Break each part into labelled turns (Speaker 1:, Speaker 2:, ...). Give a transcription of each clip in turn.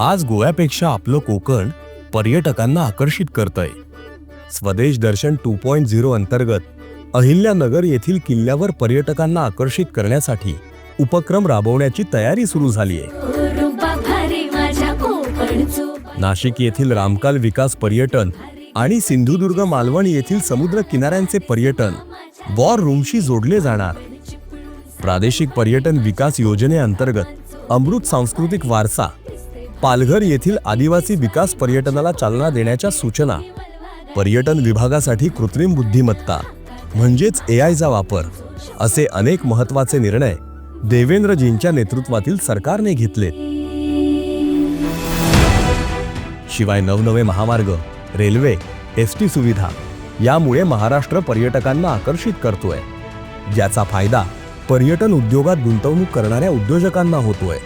Speaker 1: आज गोव्यापेक्षा आपलं कोकण पर्यटकांना आकर्षित करतंय. Swadesh Darshan two point zero अंतर्गत अहिल्यानगर येथील किल्ल्यावर पर्यटकांना आकर्षित करण्यासाठी उपक्रम राबवण्याची तयारी सुरू झाली आहे नाशिक येथील रामकाल विकास पर्यटन आणि सिंधुदुर्ग मालवण येथील समुद्र किनाऱ्यांचे पर्यटन वॉर रूमशी जोडले जाणार. प्रादेशिक पर्यटन विकास योजनेअंतर्गत अमृत सांस्कृतिक वारसा पालघर येथील आदिवासी विकास पर्यटनाला चालना देण्याच्या सूचना. पर्यटन विभागासाठी कृत्रिम बुद्धिमत्ता म्हणजेच ए आयचा वापर असे अनेक महत्त्वाचे निर्णय देवेंद्रजींच्या नेतृत्वातील सरकारने घेतले शिवाय नवनवे महामार्ग रेल्वे एस टी सुविधा यामुळे महाराष्ट्र पर्यटकांना आकर्षित करतोय. ज्याचा फायदा पर्यटन उद्योगात गुंतवणूक करणाऱ्या उद्योजकांना होतोय.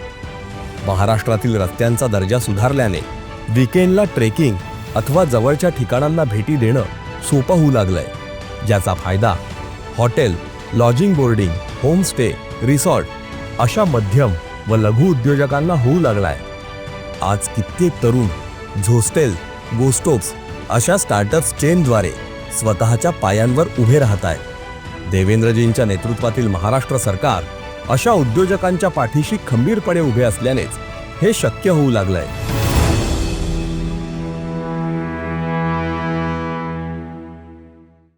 Speaker 1: महाराष्ट्रातील रस्त्यांचा दर्जा सुधारल्याने विकेंडला ट्रेकिंग अथवा जवळच्या ठिकाणांना भेटी देणं सोपं होऊ लागलंय. ज्याचा फायदा hotel lodging boarding homestay resort अशा मध्यम व लघु उद्योजकांना होऊ लागलाय. आज कित्येक तरुण झोस्टेल गोस्टोप्स अशा स्टार्टअप्स चेनद्वारे स्वतःच्या पायांवर उभे राहत आहेत देवेंद्रजींच्या नेतृत्वातील महाराष्ट्र सरकार अशा उद्योजकांच्या पाठीशी खंबीरपणे उभे असल्यानेच हे शक्य होऊ लागलंय.